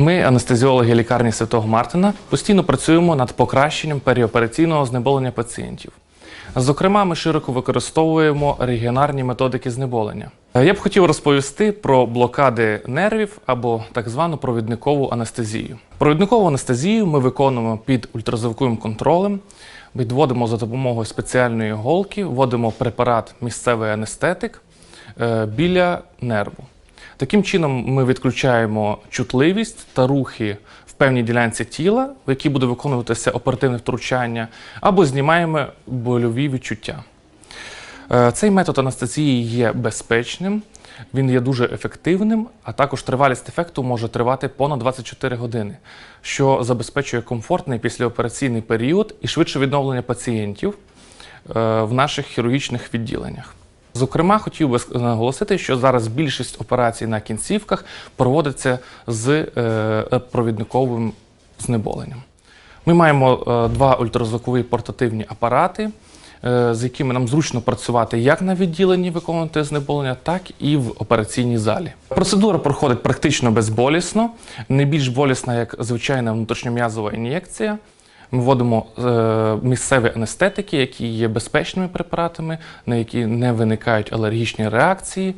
Ми, анестезіологи лікарні Святого Мартина, постійно працюємо над покращенням періопераційного знеболення пацієнтів. Зокрема, ми широко використовуємо регіонарні методики знеболення. Е, Я б хотів розповісти про блокади нервів або так звану провідникову анестезію. Провідникову анестезію ми виконуємо під ультразвуковим контролем, відводимо за допомогою спеціальної голки, вводимо препарат місцевий анестетик е, біля нерву. Таким чином ми відключаємо чутливість та рухи в певній ділянці тіла, в якій буде виконуватися оперативне втручання, або знімаємо больові відчуття. Е, Цей метод анестезії є безпечним, він є дуже ефективним, а також тривалість ефекту може тривати понад 24 години, що забезпечує комфортний післяопераційний період і швидше відновлення пацієнтів е, в наших хірургічних відділеннях. Зокрема, хотів би наголосити, що зараз більшість операцій на кінцівках проводиться з е, провідниковим знеболенням. Ми маємо е, два ультразвукові портативні апарати, е, з якими нам зручно працювати як на відділенні виконувати знеболення, так і в операційній залі. Процедура проходить практично безболісно, не більш болісна, як звичайна внутрішньом'язова ін'єкція. Ми вводимо е, місцеві анестетики, які є безпечними препаратами, на які не виникають алергічні реакції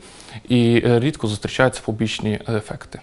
і е, рідко зустрічаються побічні ефекти.